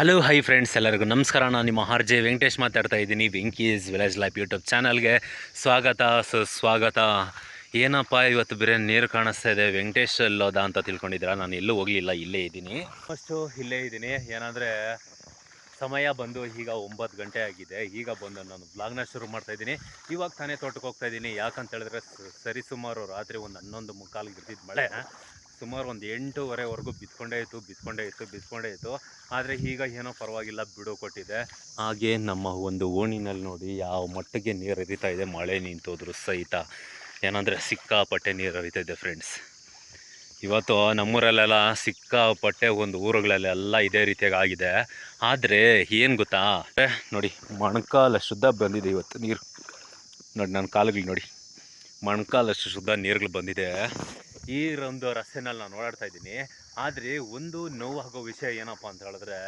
Hello hi friends ಎಲ್ಲರಿಗೂ ನಮಸ್ಕಾರ. ನಾನು ನಿಮ್ಮ ಆರ್ ಜೆ ವೆಂಕಟೇಶ್ ಮಾತಾಡ್ತಾ ಇದ್ದೀನಿ. ವೆಂಕೀಸ್ ವಿಲೇಜ್ ಲೈಫ್ ಯೂಟ್ಯೂಬ್ ಚಾನಲ್ಗೆ ಸ್ವಾಗತ. ಸುಸ್ವಾಗತ ಏನಪ್ಪ, ಇವತ್ತು ಬೇರೆ ನೀರು ಕಾಣಿಸ್ತಾ ಇದೆ. ವೆಂಕಟೇಶ್ ಎಲ್ಲೋದ ಅಂತ ತಿಳ್ಕೊಂಡಿದ್ದೀರಾ? ನಾನು ಎಲ್ಲೂ ಹೋಗಲಿಲ್ಲ, ಇಲ್ಲೇ ಇದ್ದೀನಿ. ಫಸ್ಟು ಇಲ್ಲೇ ಇದ್ದೀನಿ. ಏನಂದರೆ, ಸಮಯ ಬಂದು ಈಗ ಒಂಬತ್ತು ಗಂಟೆ ಆಗಿದೆ. ಈಗ ಬಂದು ನಾನು ಬ್ಲಾಗ್ನ ಶುರು ಮಾಡ್ತಾ ಇದ್ದೀನಿ. ಇವಾಗ ತಾನೇ ತೋಟಕ್ಕೆ ಹೋಗ್ತಾ ಇದ್ದೀನಿ. ಯಾಕಂತ ಹೇಳಿದ್ರೆ ಸರಿಸುಮಾರು ರಾತ್ರಿ ಒಂದು ಹನ್ನೊಂದು ಮುಕ್ಕಾಲು ಬಿದ್ದಿದ್ದ ಮಳೆ. ಸುಮಾರು ಒಂದು ಎಂಟೂವರೆವರೆಗೂ ಬಿತ್ಕೊಂಡೇ ಇತ್ತು ಬಿತ್ಕೊಂಡೇ ಇತ್ತು ಬಿತ್ಕೊಂಡೇ ಇತ್ತು. ಆದರೆ ಈಗ ಏನೋ ಪರವಾಗಿಲ್ಲ, ಬಿಡು ಕೊಟ್ಟಿದೆ. ಹಾಗೆ ನಮ್ಮ ಒಂದು ಓಣಿನಲ್ಲಿ ನೋಡಿ ಯಾವ ಮಟ್ಟಿಗೆ ನೀರು ಹರಿತಾ ಇದೆ, ಮಳೆ ನಿಂತೋದ್ರು ಸಹಿತ. ಏನಂದರೆ ಸಿಕ್ಕಾಪಟ್ಟೆ ನೀರು ಹರಿತಾ ಇದೆ ಫ್ರೆಂಡ್ಸ್ ಇವತ್ತು ನಮ್ಮೂರಲ್ಲೆಲ್ಲ ಸಿಕ್ಕಾಪಟ್ಟೆ ಒಂದು ಊರುಗಳಲ್ಲೆಲ್ಲ ಇದೇ ರೀತಿಯಾಗಿ ಆಗಿದೆ. ಆದರೆ ಏನು ಗೊತ್ತಾ? ನೋಡಿ, ಮೊಣಕಾಲ ಶುದ್ಧ ಬಂದಿದೆ ಇವತ್ತು, ನೀರು. ನೋಡಿ ನನ್ನ ಕಾಲುಗಳು ನೋಡಿ. ಮೊಣಕಾಲಷ್ಟು ಶುದ್ಧ ನೀರುಗಳು ಬಂದಿದೆ. ಈ ಒಂದು ರಸ್ತೆನಲ್ಲಿ ನಾನು ಓಡಾಡ್ತಾ ಇದ್ದೀನಿ. ಆದರೆ ಒಂದು ನೋವಾಗೋ ವಿಷಯ ಏನಪ್ಪ ಅಂತ ಹೇಳಿದ್ರೆ,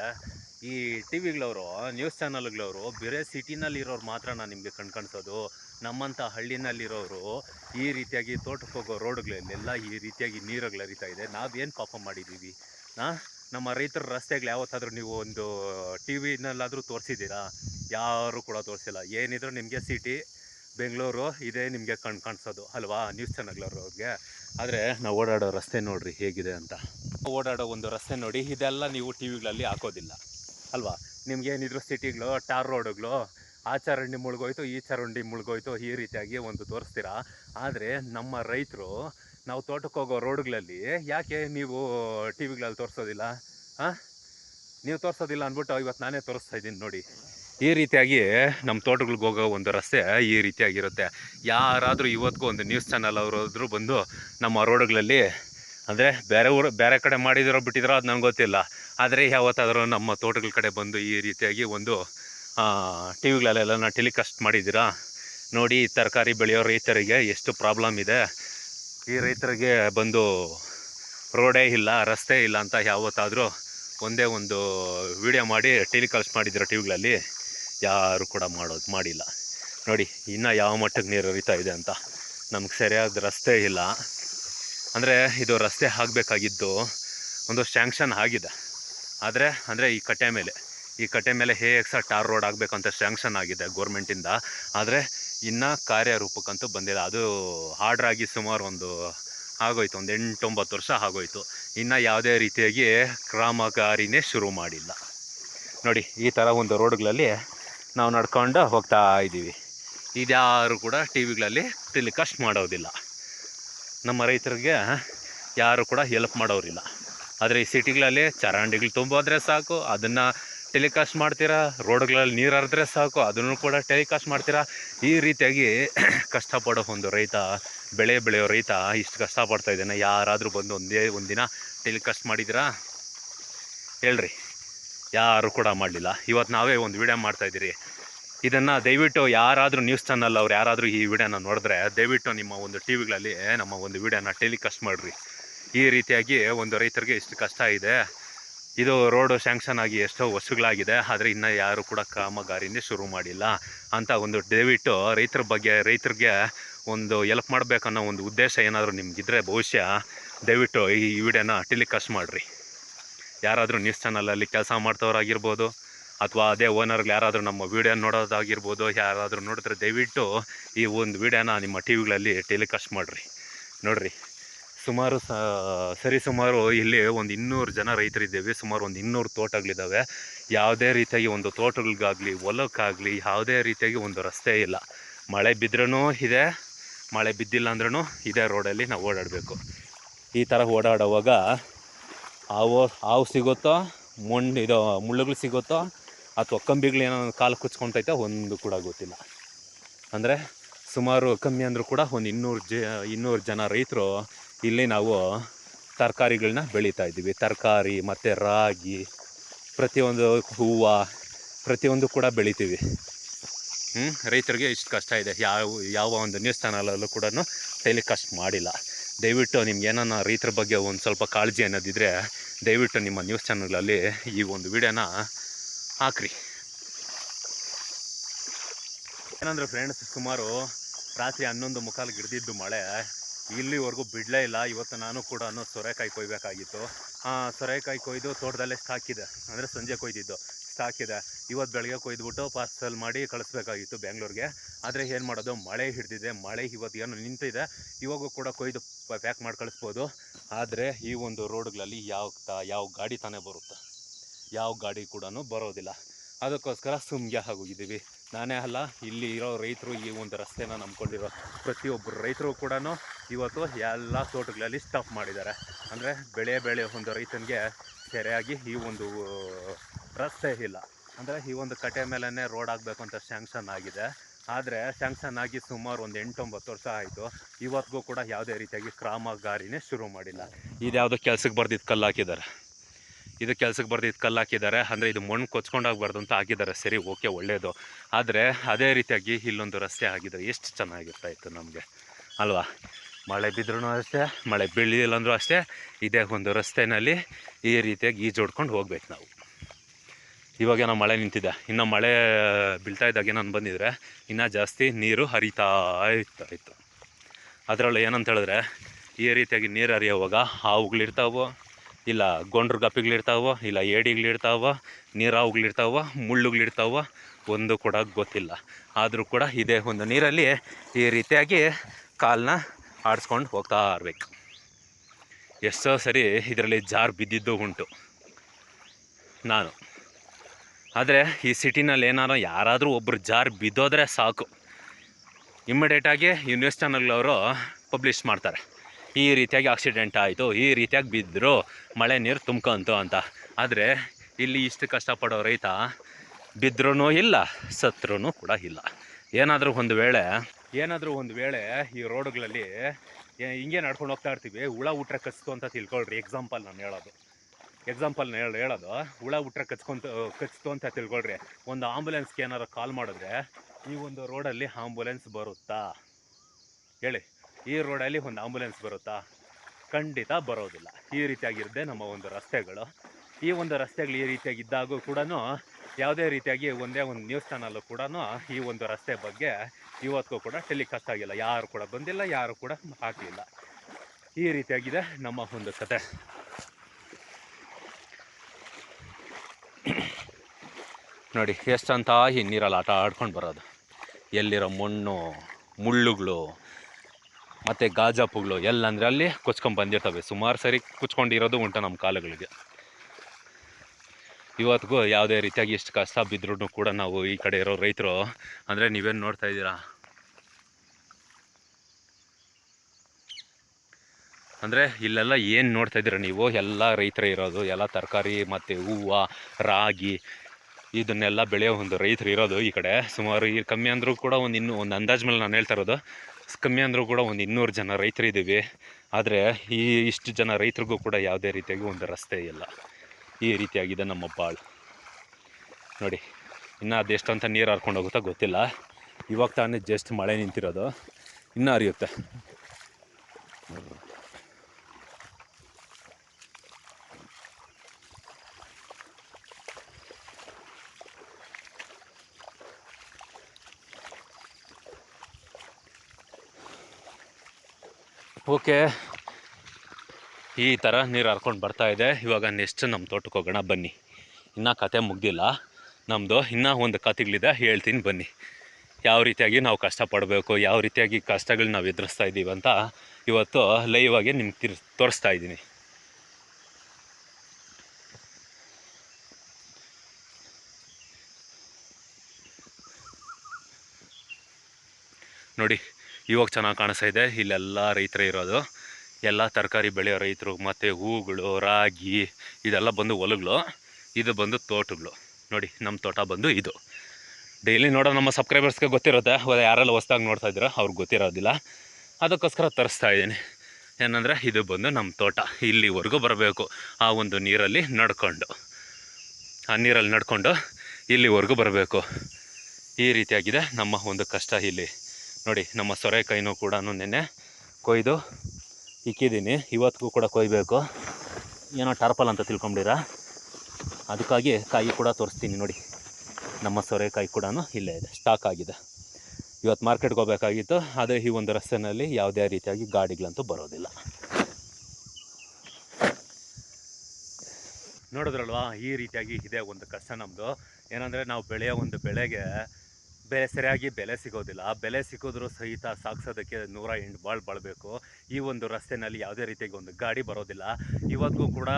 ಈ ಟಿ ವಿಗಳವರು ನ್ಯೂಸ್ ಚಾನಲ್ಗಳವರು, ಬೇರೆ ಸಿಟಿನಲ್ಲಿರೋರು ಮಾತ್ರ ನಾನು ನಿಮಗೆ ಕಣ್ಕಾಣಿಸೋದು. ನಮ್ಮಂಥ ಹಳ್ಳಿನಲ್ಲಿರೋರು ಈ ರೀತಿಯಾಗಿ ತೋಟಕ್ಕೆ ಹೋಗೋ ರೋಡ್ಗಳಲ್ಲೆಲ್ಲ ಈ ರೀತಿಯಾಗಿ ನೀರುಗಳು ಹರಿತಾ ಇದೆ. ನಾವೇನು ಪಾಪ ಮಾಡಿದ್ದೀವಿ? ಹಾಂ ನಮ್ಮ ರೈತರ ರಸ್ತೆಗಳು ಯಾವತ್ತಾದರೂ ನೀವು ಒಂದು ಟಿ ವಿನಲ್ಲಾದರೂ ತೋರಿಸಿದ್ದೀರಾ? ಯಾರು ಕೂಡ ತೋರಿಸಿಲ್ಲ. ಏನಿದ್ರು ನಿಮಗೆ ಸಿಟಿ ಬೆಂಗಳೂರು ಇದೇ ನಿಮಗೆ ಕಣ್ ಕಾಣಿಸೋದು ಅಲ್ವಾ ನ್ಯೂಸ್ ಚಾನಲ್ಗಳವ್ರಿಗೆ ಆದರೆ ನಾವು ಓಡಾಡೋ ರಸ್ತೆ ನೋಡ್ರಿ ಹೇಗಿದೆ ಅಂತ. ಓಡಾಡೋ ಒಂದು ರಸ್ತೆ ನೋಡಿ, ಇದೆಲ್ಲ ನೀವು ಟಿ ವಿಗಳಲ್ಲಿ ಹಾಕೋದಿಲ್ಲ. ಅಲ್ವಾ? ನಿಮಗೇನಿದ್ರು ಸಿಟಿಗಳು, ಟಾರ್ ರೋಡುಗಳು ಆ ಚರಂಡಿ ಮುಳುಗೋಯ್ತು, ಈ ಚರಂಡಿ ಮುಳುಗೋಯ್ತು, ಈ ರೀತಿಯಾಗಿ ಒಂದು ತೋರಿಸ್ತೀರಾ? ಆದರೆ ನಮ್ಮ ರೈತರು ನಾವು ತೋಟಕ್ಕೆ ಹೋಗೋ ರೋಡ್ಗಳಲ್ಲಿ ಯಾಕೆ ನೀವು ಟಿ ವಿಗಳಲ್ಲಿ ತೋರಿಸೋದಿಲ್ಲ? ಹಾಂ ನೀವು ತೋರಿಸೋದಿಲ್ಲ ಅಂದ್ಬಿಟ್ಟು ಇವತ್ತು ನಾನೇ ತೋರಿಸ್ತಾ ಇದ್ದೀನಿ ನೋಡಿ. ಈ ರೀತಿಯಾಗಿ ನಮ್ಮ ತೋಟಗಳಿಗೆ ಹೋಗೋ ಒಂದು ರಸ್ತೆ ಈ ರೀತಿಯಾಗಿರುತ್ತೆ. ಯಾರಾದರೂ ಇವತ್ತಿಗೂ ಒಂದು ನ್ಯೂಸ್ ಚಾನಲ್ ಅವರಾದರೂ ಬಂದು ನಮ್ಮ ರೋಡ್ಗಳಲ್ಲಿ ಅಂದರೆ ಬೇರೆ ಊರು, ಬೇರೆ ಕಡೆ ಮಾಡಿದಿರೋ ಬಿಟ್ಟಿದ್ರೋ ಅದು ನಂಗೆ ಗೊತ್ತಿಲ್ಲ. ಆದರೆ ಯಾವತ್ತಾದರೂ ನಮ್ಮ ತೋಟಗಳ ಕಡೆ ಬಂದು ಈ ರೀತಿಯಾಗಿ ಒಂದು ಟಿ ವಿಗಳಲ್ಲೆಲ್ಲ ಟೆಲಿಕಾಸ್ಟ್ ಮಾಡಿದ್ದೀರಾ? ನೋಡಿ ತರಕಾರಿ ಬೆಳೆಯೋ ರೈತರಿಗೆ ಎಷ್ಟು ಪ್ರಾಬ್ಲಮ್ ಇದೆ. ಈ ರೈತರಿಗೆ ಬಂದು ರೋಡೇ ಇಲ್ಲ, ರಸ್ತೆ ಇಲ್ಲ ಅಂತ ಯಾವತ್ತಾದರೂ ಒಂದೇ ಒಂದು ವಿಡಿಯೋ ಮಾಡಿ ಟೆಲಿಕಾಸ್ಟ್ ಮಾಡಿದ್ದೀರಾ ಟಿ ವಿಗಳಲ್ಲಿ ಯಾರು ಕೂಡ ಮಾಡೋದು ಮಾಡಿಲ್ಲ. ನೋಡಿ, ಇನ್ನು ಯಾವ ಮಟ್ಟಕ್ಕೆ ನೀರು ಹರಿತಾ ಇದೆ ಅಂತ. ನಮ್ಗೆ ಸರಿಯಾದ ರಸ್ತೆ ಇಲ್ಲ. ಅಂದರೆ ಇದು ರಸ್ತೆ ಆಗಬೇಕಾಗಿದ್ದು ಒಂದು ಸ್ಯಾಂಕ್ಷನ್ ಆಗಿದೆ. ಆದರೆ, ಅಂದರೆ ಈ ಕಟ್ಟೆ ಮೇಲೆ, ಈ ಕಟ್ಟೆ ಮೇಲೆ ಹೇ ಎಕ್ಸ ಟಾರ್ ರೋಡ್ ಆಗಬೇಕಂತ ಸ್ಯಾಂಕ್ಷನ್ ಆಗಿದೆ ಗೋರ್ಮೆಂಟಿಂದ. ಆದರೆ ಇನ್ನು ಕಾರ್ಯರೂಪಕ್ಕಂತೂ ಬಂದಿಲ್ಲ. ಅದು ಆರ್ಡ್ರ್ ಆಗಿ ಸುಮಾರು ಒಂದು ಆಗೋಯ್ತು, ಒಂದು ಎಂಟೊಂಬತ್ತು ವರ್ಷ ಆಗೋಯ್ತು. ಇನ್ನು ಯಾವುದೇ ರೀತಿಯಾಗಿ ಕ್ರಮಕಾರಿನೇ ಶುರು ಮಾಡಿಲ್ಲ. ನೋಡಿ, ಈ ಥರ ಒಂದು ರೋಡ್ಗಳಲ್ಲಿ ನಾವು ನಡ್ಕೊಂಡು ಹೋಗ್ತಾ ಇದ್ದೀವಿ. ಇದ್ಯಾರು ಕೂಡ ಟಿ ವಿಗಳಲ್ಲಿ ಟೆಲಿಕಾಸ್ಟ್ ಮಾಡೋದಿಲ್ಲ. ನಮ್ಮ ರೈತರಿಗೆ ಯಾರು ಕೂಡ ಹೆಲ್ಪ್ ಮಾಡೋರಿಲ್ಲ. ಆದರೆ ಈ ಸಿಟಿಗಳಲ್ಲಿ ಚರಂಡಿಗಳು ತುಂಬೋದ್ರೆ ಸಾಕು, ಅದನ್ನು ಟೆಲಿಕಾಸ್ಟ್ ಮಾಡ್ತೀರಾ, ರೋಡ್ಗಳಲ್ಲಿ ನೀರು ಹರಿದ್ರೆ ಸಾಕು, ಅದನ್ನು ಕೂಡ ಟೆಲಿಕಾಸ್ಟ್ ಮಾಡ್ತೀರಾ? ಈ ರೀತಿಯಾಗಿ ಕಷ್ಟಪಡೋ ಒಂದು ರೈತ, ಬೆಳೆ ಬೆಳೆಯೋ ರೈತ ಇಷ್ಟು ಕಷ್ಟಪಡ್ತಾ ಇದ್ದಾನೆ. ಯಾರಾದರೂ ಬಂದು ಒಂದೇ, ಒಂದಿನ ಟೆಲಿಕಾಸ್ಟ್ ಮಾಡಿದ್ದೀರಾ? ಹೇಳ್ರಿ. ಯಾರು ಕೂಡ ಮಾಡಲಿಲ್ಲ. ಇವತ್ತು ನಾವೇ ಒಂದು ವಿಡಿಯೋ ಮಾಡ್ತಾ ಇದ್ದೀರಿ. ಇದನ್ನು ದಯವಿಟ್ಟು ಯಾರಾದರೂ ನ್ಯೂಸ್ ಚಾನಲ್ ಅವ್ರು ಯಾರಾದರೂ ಈ ವಿಡಿಯೋನ ನೋಡಿದ್ರೆ ದಯವಿಟ್ಟು ನಿಮ್ಮ ಒಂದು ಟಿ ವಿಗಳಲ್ಲಿ ನಮ್ಮ ಒಂದು ವಿಡಿಯೋನ ಟೆಲಿಕಾಸ್ಟ್ ಮಾಡಿರಿ. ಈ ರೀತಿಯಾಗಿ ಒಂದು ರೈತರಿಗೆ ಇಷ್ಟು ಕಷ್ಟ ಇದೆ. ಇದು ರೋಡು ಸ್ಯಾಂಕ್ಷನ್ ಆಗಿ ಎಷ್ಟೋ ವರ್ಷಗಳಾಗಿದೆ. ಆದರೆ ಇನ್ನೂ ಯಾರು ಕೂಡ ಕಾಮಗಾರಿನೇ ಶುರು ಮಾಡಿಲ್ಲ ಅಂತ ಒಂದು ದಯವಿಟ್ಟು ರೈತರ ಬಗ್ಗೆ, ರೈತರಿಗೆ ಒಂದು ಎಲ್ಪ್ ಮಾಡಬೇಕನ್ನೋ ಒಂದು ಉದ್ದೇಶ ಏನಾದರೂ ನಿಮಗಿದ್ರೆ ಭವಿಷ್ಯ ದಯವಿಟ್ಟು ಈ ವಿಡಿಯೋನ ಟೆಲಿಕಾಸ್ಟ್ ಮಾಡಿರಿ. ಯಾರಾದರೂ ನ್ಯೂಸ್ ಚಾನಲಲ್ಲಿ ಕೆಲಸ ಮಾಡ್ತವ್ರಾಗಿರ್ಬೋದು, ಅಥವಾ ಅದೇ ಓನರ್ಗಳು ಯಾರಾದರೂ ನಮ್ಮ ವೀಡಿಯೋ ನೋಡೋದಾಗಿರ್ಬೋದು, ಯಾರಾದರೂ ನೋಡಿದ್ರೆ ದಯವಿಟ್ಟು ಈ ಒಂದು ವೀಡಿಯೋನ ನಿಮ್ಮ ಟಿ ವಿಗಳಲ್ಲಿ ಟೆಲಿಕಾಸ್ಟ್ ಮಾಡಿರಿ. ನೋಡಿರಿ, ಸುಮಾರು ಸರಿ ಸುಮಾರು ಇಲ್ಲಿ ಒಂದು ಇನ್ನೂರು ಜನ ರೈತರಿದ್ದೇವೆ, ಸುಮಾರು ಒಂದು ಇನ್ನೂರು ತೋಟಗಳಿದ್ದಾವೆ. ಯಾವುದೇ ರೀತಿಯಾಗಿ ಒಂದು ತೋಟಗಳಿಗಾಗಲಿ, ಹೊಲಕ್ಕಾಗಲಿ, ಯಾವುದೇ ರೀತಿಯಾಗಿ ಒಂದು ರಸ್ತೆ ಇಲ್ಲ. ಮಳೆ ಬಿದ್ರೂ ಇದೆ, ಮಳೆ ಬಿದ್ದಿಲ್ಲ ಅಂದ್ರೂ ಇದೇ ರೋಡಲ್ಲಿ ನಾವು ಓಡಾಡಬೇಕು. ಈ ಥರ ಓಡಾಡುವಾಗ ಹಾವು ಹಾವು ಸಿಗುತ್ತೋ ಮಣ್ಣು ಇದು, ಮುಳ್ಳುಗಳು ಸಿಗುತ್ತೋ, ಅಥವಾ ಕಂಬಿಗಳು ಏನೋ ಕಾಲು ಕುಚ್ಕೊತೈತೆ, ಒಂದು ಕೂಡ ಗೊತ್ತಿಲ್ಲ. ಅಂದರೆ ಸುಮಾರು ಕಮ್ಮಿ ಅಂದರೂ ಕೂಡ ಒಂದು ಇನ್ನೂರು ಜ ಇನ್ನೂರು ಜನ ರೈತರು ಇಲ್ಲಿ ನಾವು ತರಕಾರಿಗಳನ್ನ ಬೆಳೀತಾ ಇದ್ದೀವಿ. ತರಕಾರಿ, ಮತ್ತು ರಾಗಿ, ಪ್ರತಿಯೊಂದು ಹೂವು, ಪ್ರತಿಯೊಂದು ಕೂಡ ಬೆಳಿತೀವಿ. ಹ್ಞೂ ರೈತರಿಗೆ ಇಷ್ಟು ಕಷ್ಟ ಇದೆ. ಯಾವ ಯಾವ ಒಂದು ನ್ಯೂಸ್ ಚಾನಲಲ್ಲೂ ಕೂಡ ಟೆಲಿಕಾಸ್ಟ್ ಮಾಡಿಲ್ಲ. ದಯವಿಟ್ಟು ನಿಮ್ಗೆ ಏನನ್ನ ರೈತರ ಬಗ್ಗೆ ಒಂದು ಸ್ವಲ್ಪ ಕಾಳಜಿ ಅನ್ನೋದಿದ್ರೆ ದಯವಿಟ್ಟು ನಿಮ್ಮ ನ್ಯೂಸ್ ಚಾನಲ್ಗಳಲ್ಲಿ ಈ ಒಂದು ವಿಡಿಯೋನ ಹಾಕ್ರಿ. ಏನಂದ್ರೆ ಫ್ರೆಂಡ್ಸ್ ಸುಮಾರು ರಾತ್ರಿ ಹನ್ನೊಂದು ಮುಖಾಲ್ ಗಿಡ್ದಿದ್ದು ಮಳೆ. ಇಲ್ಲಿವರೆಗೂ ಬಿಡಲೇ ಇಲ್ಲ. ಇವತ್ತು ನಾನು ಕೂಡ ಸೊರೆಕಾಯಿ ಕೊಯ್ಬೇಕಾಗಿತ್ತು. ಸೊರೆಕಾಯಿ ಕೊಯ್ದು ತೋಟದಲ್ಲೇ ಸ್ಟಾಕಿದೆ ಅಂದರೆ ಸಂಜೆ ಕೊಯ್ದಿದ್ದು. ಸ್ಟಾಕ್ ಇದೆ ಇವತ್ತು ಬೆಳಗ್ಗೆ ಕೊಯ್ದುಬಿಟ್ಟು ಪಾರ್ಸಲ್ ಮಾಡಿ ಕಳಿಸ್ಬೇಕಾಗಿತ್ತು ಬೆಂಗಳೂರಿಗೆ ಆದರೆ ಏನು ಮಾಡೋದು? ಮಳೆ ಹಿಡಿದಿದೆ, ಮಳೆ ಇವತ್ತು ಏನು ನಿಂತಿದೆ. ಇವಾಗೂ ಕೂಡ ಕೊಯ್ದು ಪ್ಯಾಕ್ ಮಾಡಿ ಕಳಿಸ್ಬೋದು. ಆದರೆ ಈ ಒಂದು ರೋಡ್ಗಳಲ್ಲಿ ಯಾವ ತಾ, ಯಾವ ಗಾಡಿ ತಾನೇ ಬರುತ್ತೆ. ಯಾವ ಗಾಡಿ ಕೂಡ ಬರೋದಿಲ್ಲ. ಅದಕ್ಕೋಸ್ಕರ ಸುಮ್ಗೆ ಆಗೋಗಿದ್ದೀವಿ. ನಾನೇ ಅಲ್ಲ, ಇಲ್ಲಿ ಇರೋ ರೈತರು ಈ ಒಂದು ರಸ್ತೆನ ನಂಬ್ಕೊಂಡಿರೋ ಪ್ರತಿಯೊಬ್ಬರು ರೈತರು ಕೂಡ ಇವತ್ತು ಎಲ್ಲ ತೋಟಗಳಲ್ಲಿ ಸ್ಟಾಪ್ ಮಾಡಿದ್ದಾರೆ. ಅಂದರೆ ಬೆಳೆ ಬೆಳೆ ಒಂದು ರೈತನಿಗೆ ಸರಿಯಾಗಿ ಈ ಒಂದು ರಸ್ತೆ ಇಲ್ಲ. ಅಂದರೆ ಈ ಒಂದು ಕಟ್ಟೆ ಮೇಲೇ ರೋಡ್ ಆಗಬೇಕು ಅಂತ ಸ್ಯಾಂಕ್ಷನ್ ಆಗಿದೆ. ಆದರೆ ಸ್ಯಾಂಕ್ಷನ್ ಆಗಿ ಸುಮಾರು ಒಂದು ಎಂಟೊಂಬತ್ತು ವರ್ಷ ಆಯಿತು. ಇವತ್ತಿಗೂ ಕೂಡ ಯಾವುದೇ ರೀತಿಯಾಗಿ ಕಾಮಗಾರಿನೇ ಶುರು ಮಾಡಿಲ್ಲ. ಇದ್ಯಾವುದೋ ಕೆಲಸಕ್ಕೆ ಬರ್ದಿದ್ದು ಕಲ್ಲು ಹಾಕಿದ್ದಾರೆ. ಇದು ಕೆಲಸಕ್ಕೆ ಬರ್ದಿದ್ದು ಕಲ್ಲು ಹಾಕಿದ್ದಾರೆ. ಅಂದರೆ ಇದು ಮಣ್ಣು ಕೊಚ್ಕೊಂಡೋಗ್ಬಾರ್ದು ಅಂತ ಹಾಕಿದ್ದಾರೆ. ಸರಿ, ಓಕೆ ಒಳ್ಳೆಯದು ಆದರೆ ಅದೇ ರೀತಿಯಾಗಿ ಇಲ್ಲೊಂದು ರಸ್ತೆ ಆಗಿದೆ ಎಷ್ಟು ಚೆನ್ನಾಗಿರ್ತಾ ಇತ್ತು ನಮಗೆ. ಅಲ್ವಾ? ಮಳೆ ಬಿದ್ರೂ ಅಷ್ಟೇ, ಮಳೆ ಬೀಳಲಿಲ್ಲ ಅಂದರೂ ಅಷ್ಟೇ, ಇದೇ ಒಂದು ರಸ್ತೆನಲ್ಲಿ ಈ ರೀತಿಯಾಗಿ ಈಜೋಡ್ಕೊಂಡು ಹೋಗ್ಬೇಕು ನಾವು. ಇವಾಗೇನೋ ಮಳೆ ನಿಂತಿದೆ. ಇನ್ನು ಮಳೆ ಬೀಳ್ತಾ ಇದ್ದಾಗ ನಾನು ಬಂದಿದ್ರೆ ಇನ್ನೂ ಜಾಸ್ತಿ ನೀರು ಹರಿತಾ ಇರ್ತಾ ಇತ್ತು. ಅದರಲ್ಲಿ ಏನಂತ ಹೇಳಿದ್ರೆ, ಈ ರೀತಿಯಾಗಿ ನೀರು ಹರಿಯೋವಾಗ ಹಾವುಗಳಿರ್ತಾವೋ ಇಲ್ಲ ಗೊಂಡ್ರ ಗಪ್ಪಿಗಳಿರ್ತಾವೋ ಇಲ್ಲ ಏಡಿಗಳಿರ್ತಾವ ನೀರಾವುಗಳಿರ್ತಾವ ಮುಳ್ಳುಗಳಿರ್ತಾವ ಒಂದು ಕೂಡ ಗೊತ್ತಿಲ್ಲ. ಆದರೂ ಕೂಡ ಇದೇ ಒಂದು ನೀರಲ್ಲಿ ಈ ರೀತಿಯಾಗಿ ಕಾಲನ್ನ ಆಡಿಸ್ಕೊಂಡು ಹೋಗ್ತಾ ಇರಬೇಕು. ಎಷ್ಟೋ ಸರಿ ಇದರಲ್ಲಿ ಜಾರ್ ಬಿದ್ದಿದ್ದು ಉಂಟು. ನಾನು. ಆದರೆ ಈ ಸಿಟಿನಲ್ಲಿ ಏನಾರು ಯಾರಾದರೂ ಒಬ್ಬರು ಜಾರ್ ಬಿದ್ದೋದ್ರೆ ಸಾಕು. ಇಮ್ಮಿಡಿಯೇಟಾಗಿ ಈ ನ್ಯೂಸ್ ಚಾನಲ್ಗಳವರು ಪಬ್ಲಿಷ್ ಮಾಡ್ತಾರೆ. ಈ ರೀತಿಯಾಗಿ ಆಕ್ಸಿಡೆಂಟ್ ಆಯಿತು, ಈ ರೀತಿಯಾಗಿ ಬಿದ್ದರು, ಮಳೆ ನೀರು ತುಂಬ್ಕೊಂತು ಅಂತ. ಆದರೆ ಇಲ್ಲಿ ಇಷ್ಟು ಕಷ್ಟಪಡೋ ರೈತ ಬಿದ್ದರೂ ಇಲ್ಲ ಸತ್ರೂ ಕೂಡ ಇಲ್ಲ. ಏನಾದರೂ ಒಂದು ವೇಳೆ, ಏನಾದರೂ ಒಂದು ವೇಳೆ ಈ ರೋಡ್ಗಳಲ್ಲಿ ಹಿಂಗೆ ನಡ್ಕೊಂಡು ಹೋಗ್ತಾ ಇರ್ತೀವಿ, ಹುಳ ಊಟ ಕಸ್ತು ಅಂತ ತಿಳ್ಕೊಳ್ರಿ ಎಕ್ಸಾಂಪಲ್ ನಾನು ಹೇಳೋದು. ಎಕ್ಸಾಂಪಲ್ ಹೇಳಿ ಹೇಳೋದು. ಹುಳ ಉಟ್ರೆ ಕಚ್ಕೊಂತ ಕಚ್ತು ಅಂತ ತಿಳ್ಕೊಳ್ರಿ. ಒಂದು ಆಂಬುಲೆನ್ಸ್ಗೆ ಏನಾದ್ರು ಕಾಲ್ ಮಾಡಿದ್ರೆ ಈ ಒಂದು ರೋಡಲ್ಲಿ ಆಂಬುಲೆನ್ಸ್ ಬರುತ್ತಾ? ಹೇಳಿ. ಈ ರೋಡಲ್ಲಿ ಒಂದು ಆಂಬುಲೆನ್ಸ್ ಬರುತ್ತಾ? ಖಂಡಿತ ಬರೋದಿಲ್ಲ. ಈ ರೀತಿಯಾಗಿರುತ್ತೆ ನಮ್ಮ ಒಂದು ರಸ್ತೆಗಳು. ಈ ಒಂದು ರಸ್ತೆಗಳು ಈ ರೀತಿಯಾಗಿ ಇದ್ದಾಗೂ ಕೂಡ ಯಾವುದೇ ರೀತಿಯಾಗಿ ಒಂದೇ ಒಂದು ನ್ಯೂಸ್ ಚಾನಲ್ಲು ಕೂಡ ಈ ಒಂದು ರಸ್ತೆ ಬಗ್ಗೆ ಇವತ್ತಿಗೂ ಕೂಡ ಟೆಲಿಕಾಸ್ಟ್ ಆಗಿಲ್ಲ. ಯಾರು ಕೂಡ ಬಂದಿಲ್ಲ, ಯಾರು ಕೂಡ ಹಾಕಲಿಲ್ಲ. ಈ ರೀತಿಯಾಗಿದೆ ನಮ್ಮ ಒಂದು ಕತೆ. ನೋಡಿ, ಎಷ್ಟಂತ ಅಂತ ನೀರಲ್ಲಿ ಆಟ ಆಡ್ಕೊಂಡು ಬರೋದು. ಎಲ್ಲಿರೋ ಮಣ್ಣು, ಮುಳ್ಳುಗಳು, ಮತ್ತು ಗಾಜಾಪುಗಳು ಎಲ್ಲಂದರೆ ಅಲ್ಲಿ ಕೊಚ್ಕೊಂಡು ಬಂದಿರ್ತವೆ. ಸುಮಾರು ಸರಿ ಕುಚ್ಕೊಂಡಿರೋದು ಉಂಟು ನಮ್ಮ ಕಾಲುಗಳಿಗೆ. ಇವತ್ತಿಗೂ ಯಾವುದೇ ರೀತಿಯಾಗಿ ಎಷ್ಟು ಕಷ್ಟ ಬಿದ್ದರೂ ಕೂಡ ನಾವು ಈ ಕಡೆ ಇರೋ ರೈತರು, ಅಂದರೆ ನೀವೇನು ನೋಡ್ತಾ ಇದ್ದೀರಾ? ಅಂದರೆ ಇಲ್ಲೆಲ್ಲ ಏನು ನೋಡ್ತಾ ಇದ್ದೀರಾ ನೀವು? ಎಲ್ಲ ರೈತರೇ ಇರೋದು, ಎಲ್ಲ ತರಕಾರಿ ಮತ್ತು ಹೂವು, ರಾಗಿ ಇದನ್ನೆಲ್ಲ ಬೆಳೆಯೋ ಒಂದು ರೈತರು ಇರೋದು ಈ ಕಡೆ. ಸುಮಾರು ಈ ಕಮ್ಮಿ ಅಂದರೂ ಕೂಡ ಒಂದು ಇನ್ನೂ ಒಂದು ಅಂದಾಜು ಮೇಲೆ ನಾನು ಹೇಳ್ತಾ ಇರೋದು. ಕಮ್ಮಿ ಅಂದರೂ ಕೂಡ ಒಂದು ಇನ್ನೂರು ಜನ ರೈತರು ಇದ್ದೀವಿ ಆದರೆ ಈ ಇಷ್ಟು ಜನ ರೈತರಿಗೂ ಕೂಡ ಯಾವುದೇ ರೀತಿಯಾಗಿ ಒಂದು ರಸ್ತೆ ಇಲ್ಲ. ಈ ರೀತಿಯಾಗಿದೆ ನಮ್ಮ ಬಾಳು. ನೋಡಿ, ಇನ್ನು ಅಂತ ನೀರು ಹರ್ಕೊಂಡು ಹೋಗುತ್ತಾ ಗೊತ್ತಿಲ್ಲ. ಇವಾಗ ತಾನೇ ಜಸ್ಟ್ ಮಳೆ ನಿಂತಿರೋದು. ಇನ್ನೂ ಹರಿಯುತ್ತೆ. ಓಕೆ. ಈ ಥರ ನೀರು ಹರ್ಕೊಂಡು ಬರ್ತಾ ಇದೆ. ಇವಾಗ ನೆಕ್ಸ್ಟ್ ನಮ್ಮ ತೋಟಕ್ಕೆ ಹೋಗೋಣ, ಬನ್ನಿ. ಇನ್ನೂ ಕತೆ ಮುಗ್ದಿಲ್ಲ. ನಮ್ಮದು ಇನ್ನೂ ಒಂದು ಕತೆಗಳಿದೆ ಹೇಳ್ತೀನಿ, ಬನ್ನಿ. ಯಾವ ರೀತಿಯಾಗಿ ನಾವು ಕಷ್ಟಪಡಬೇಕು ಯಾವ ರೀತಿಯಾಗಿ ಕಷ್ಟಗಳು ನಾವು ಎದುರಿಸ್ತಾ ಇದ್ದೀವಿ ಅಂತ ಇವತ್ತು ಲೈವ್ ಆಗಿ ನಿಮ್ಗೆ ತಿರ್, ತೋರಿಸ್ತಾ ಇದ್ದೀನಿ ನೋಡಿ ಇವಾಗ ಚೆನ್ನಾಗಿ ಕಾಣಿಸ್ತಾ ಇದೆ. ಇಲ್ಲೆಲ್ಲ ರೈತರೇ ಇರೋದು. ಎಲ್ಲ ತರಕಾರಿ ಬೆಳೆಯೋ ರೈತರು, ಮತ್ತು ಹೂಗಳು, ರಾಗಿ, ಇದೆಲ್ಲ ಬಂದು ಹೊಲಗಳು. ಇದು ಬಂದು ತೋಟಗಳು. ನೋಡಿ ನಮ್ಮ ತೋಟ ಬಂದು ಇದು. ಡೈಲಿ ನೋಡೋ ನಮ್ಮ ಸಬ್ಸ್ಕ್ರೈಬರ್ಸ್ಗೆ ಗೊತ್ತಿರುತ್ತೆ. ಯಾರೆಲ್ಲ ಹೊಸ್ದಾಗಿ ನೋಡ್ತಾ ಇದ್ದೀರೋ ಅವ್ರಿಗೆ ಗೊತ್ತಿರೋದಿಲ್ಲ. ಅದಕ್ಕೋಸ್ಕರ ತರಿಸ್ತಾ ಇದ್ದೀನಿ. ಏನಂದರೆ, ಇದು ಬಂದು ನಮ್ಮ ತೋಟ. ಇಲ್ಲಿವರೆಗೂ ಬರಬೇಕು. ಆ ಒಂದು ನೀರಲ್ಲಿ ನಡ್ಕೊಂಡು. ಆ ನೀರಲ್ಲಿ ನಡ್ಕೊಂಡು ಇಲ್ಲಿವರೆಗೂ ಬರಬೇಕು. ಈ ರೀತಿಯಾಗಿದೆ ನಮ್ಮ ಒಂದು ಕಷ್ಟ ಇಲ್ಲಿ. ನೋಡಿ, ನಮ್ಮ ಸೊರೆಕಾಯಿನೂ ಕೂಡ ನೆನ್ನೆ ಕೊಯ್ದು ಇಕ್ಕಿದ್ದೀನಿ. ಇವತ್ತಿಗೂ ಕೂಡ ಕೊಯ್ಬೇಕು. ಏನೋ ಟಾರ್ಪಲ್ ಅಂತ ತಿಳ್ಕೊಂಡಿರ ಅದಕ್ಕಾಗಿ ಕಾಯಿ ಕೂಡ ತೋರಿಸ್ತೀನಿ ನೋಡಿ. ನಮ್ಮ ಸೊರೆಕಾಯಿ ಕೂಡ ಇಲ್ಲೇ ಇದೆ, ಸ್ಟಾಕ್ ಆಗಿದೆ. ಇವತ್ತು ಮಾರ್ಕೆಟ್ಗೆ ಹೋಗಬೇಕಾಗಿತ್ತು. ಆದರೆ ಈ ಒಂದು ರಸ್ತೆಯಲ್ಲಿ ಯಾವುದೇ ರೀತಿಯಾಗಿ ಗಾಡಿಗಳಂತೂ ಬರೋದಿಲ್ಲ. ನೋಡಿದ್ರಲ್ವಾ, ಈ ರೀತಿಯಾಗಿ ಇದೆ ಒಂದು ಕಷ್ಟ ನಮ್ಮದು ಏನಂದರೆ ನಾವು ಬೆಳೆಯೋ ಒಂದು ಬೆಳೆಗೆ ಬೆಲೆ ಸರಿಯಾಗಿ ಬೆಲೆ ಸಿಗೋದಿಲ್ಲ. ಆ ಬೆಲೆ ಸಿಕ್ಕಿದ್ರೂ ಸಹಿತ ಸಾಗಿಸೋದಕ್ಕೆ ನೂರ ಎಂಟು ಬಾಳ್ ಬಾಳಬೇಕು. ಈ ಒಂದು ರಸ್ತೆನಲ್ಲಿ ಯಾವುದೇ ರೀತಿಯಾಗಿ ಒಂದು ಗಾಡಿ ಬರೋದಿಲ್ಲ. ಇವತ್ತಿಗೂ ಕೂಡ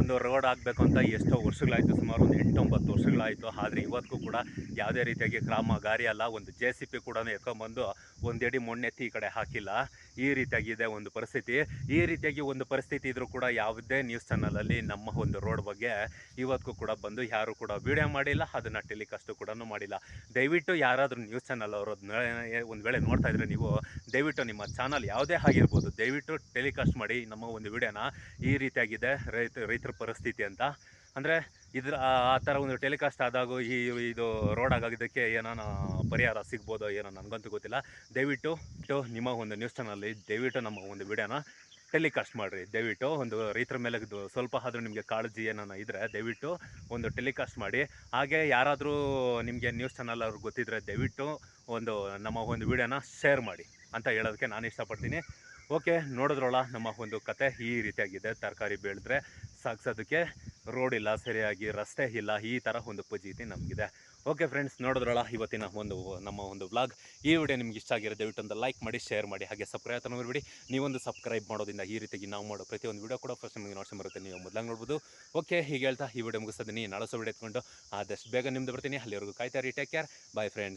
ಒಂದು ರೋಡ್ ಆಗಬೇಕು ಅಂತ ಎಷ್ಟೋ ವರ್ಷಗಳಾಯಿತು, ಸುಮಾರು ಒಂದು ಎಂಟೊಂಬತ್ತು ವರ್ಷಗಳಾಯಿತು. ಆದರೆ ಇವತ್ತಿಗೂ ಕೂಡ ಯಾವುದೇ ರೀತಿಯಾಗಿ ಕ್ರಮ ಗಾರಿ ಅಲ್ಲ, ಒಂದು ಜೆ ಸಿ ಪಿ ಕೂಡ ಎತ್ಕೊಂಬಂದು ಒಂದೆಡಿ ಮಣ್ಣೆತ್ತಿ ಈ ಕಡೆ ಹಾಕಿಲ್ಲ. ಈ ರೀತಿಯಾಗಿದೆ ಒಂದು ಪರಿಸ್ಥಿತಿ. ಈ ರೀತಿಯಾಗಿ ಒಂದು ಪರಿಸ್ಥಿತಿ ಇದ್ರೂ ಕೂಡ ಯಾವುದೇ ನ್ಯೂಸ್ ಚಾನಲಲ್ಲಿ ನಮ್ಮ ಒಂದು ರೋಡ್ ಬಗ್ಗೆ ಇವತ್ತಿಗೂ ಕೂಡ ಬಂದು ಯಾರು ಕೂಡ ವಿಡಿಯೋ ಮಾಡಿಲ್ಲ, ಅದನ್ನು ಟೆಲಿಕಾಸ್ಟು ಕೂಡ ಮಾಡಿಲ್ಲ. ದಯವಿಟ್ಟು ಯಾರಾದರೂ ನ್ಯೂಸ್ ಚಾನಲ್ ಅವರು ಒಂದು ವೇಳೆ ನೋಡ್ತಾ ಇದ್ರೆ ನೀವು ದಯವಿಟ್ಟು ನಿಮ್ಮ ಚಾನಲ್ ಯಾವುದೇ ಆಗಿರ್ಬೋದು, ದಯವಿಟ್ಟು ಟೆಲಿಕಾಸ್ಟ್ ಮಾಡಿ ನಮ್ಮ ಒಂದು ವಿಡಿಯೋನ ಈ ರೀತಿಯಾಗಿದೆ, ರೈತ, ರೈತರ ಪರಿಸ್ಥಿತಿ ಅಂತ ಅಂದರೆ ಇದ್ರ ಆ ಥರ ಒಂದು ಟೆಲಿಕಾಸ್ಟ್ ಆದಾಗ ಈ, ಇದು ರೋಡ್ ಆಗೋದಕ್ಕೆ ಏನಾನ ಪರಿಹಾರ ಸಿಗ್ಬೋದೋ ಏನೋ ನನಗಂತೂ ಗೊತ್ತಿಲ್ಲ. ದಯವಿಟ್ಟು ಟು ನಿಮ್ಮ ಒಂದು ನ್ಯೂಸ್ ಚಾನಲ್ಲಿ ದಯವಿಟ್ಟು ನಮ್ಮ ಒಂದು ವಿಡಿಯೋನ ಟೆಲಿಕಾಸ್ಟ್ ಮಾಡಿರಿ. ದಯವಿಟ್ಟು ಒಂದು ರೈತರ ಮೇಲೆ ಸ್ವಲ್ಪ ಆದರೂ ನಿಮಗೆ ಕಾಳಜಿ ಏನಾನ ಇದ್ದರೆ ದಯವಿಟ್ಟು ಒಂದು ಟೆಲಿಕಾಸ್ಟ್ ಮಾಡಿ. ಹಾಗೆ ಯಾರಾದರೂ ನಿಮಗೆ ನ್ಯೂಸ್ ಚಾನಲ್ ಅವ್ರಿಗೆ ಗೊತ್ತಿದ್ದರೆ ದಯವಿಟ್ಟು ಒಂದು ನಮ್ಮ ಒಂದು ವಿಡಿಯೋನ ಶೇರ್ ಮಾಡಿ ಅಂತ ಹೇಳೋದಕ್ಕೆ ನಾನು ಇಷ್ಟಪಡ್ತೀನಿ. ಓಕೆ ನೋಡಿದ್ರೋಳ ನಮ್ಮ ಒಂದು ಕತೆ ಈ ರೀತಿಯಾಗಿದೆ. ತರಕಾರಿ ಬೆಳೆದ್ರೆ ಸಾಗಿಸೋದಕ್ಕೆ ರೋಡ್ ಇಲ್ಲ ಸರಿಯಾಗಿ ರಸ್ತೆ ಇಲ್ಲ, ಈ ಥರ ಒಂದು ಪರಿಸ್ಥಿತಿ ನಮಗಿದೆ. ಓಕೆ ಫ್ರೆಂಡ್ಸ್ ನೋಡಿದ್ರಲ್ಲ, ಇವತ್ತಿನ ಒಂದು ನಮ್ಮ ಒಂದು ವ್ಲಾಗ್ ಈ ವಿಡಿಯೋ ನಿಮ್ಗೆ ಇಷ್ಟ ಆಗಿರೋ ದಯವಿಟ್ಟು ಒಂದು ಲೈಕ್ ಮಾಡಿ ಶೇರ್ ಮಾಡಿ, ಹಾಗೆ ಸಬ್ಸ್ಕ್ರೈಬ್ ನೋಡ್ಬಿಡಿ ನೀವೊಂದು ಸಬ್ಸ್ಕ್ರೈಬ್ ಮಾಡೋದ್ರಿಂದ ಈ ರೀತಿಯಾಗಿ ನಾವು ಮಾಡೋ ಪ್ರತಿಯೊಂದು ವಿಡಿಯೋ ಕೂಡ ಫಸ್ಟ್ ನಿಮಗೆ ನೋಡ್ಸಿ ಬರುತ್ತೆ. ನೀವು ಮೊದಲಾಗಿ ನೋಡ್ಬೋದು. ಓಕೆ ಹೀಗೆ ಹೇಳ್ತಾ ಈ ವಿಡಿಯೋ ಮುಗಿಸ್ತೀನಿ ನಾಳೆ ಸೊ ವಿಡಿಯೋ ಎತ್ಕೊಂಡು ಆದಷ್ಟು ಬೇಗ ನಿಮ್ದು ಬರ್ತೀನಿ. ಅಲ್ಲಿವರೆಗೂ ಕಾಯ್ತಾ ರೀ ಟೇಕ್ ಕೇರ್ ಬಾಯ್ ಫ್ರೆಂಡ್ಸ್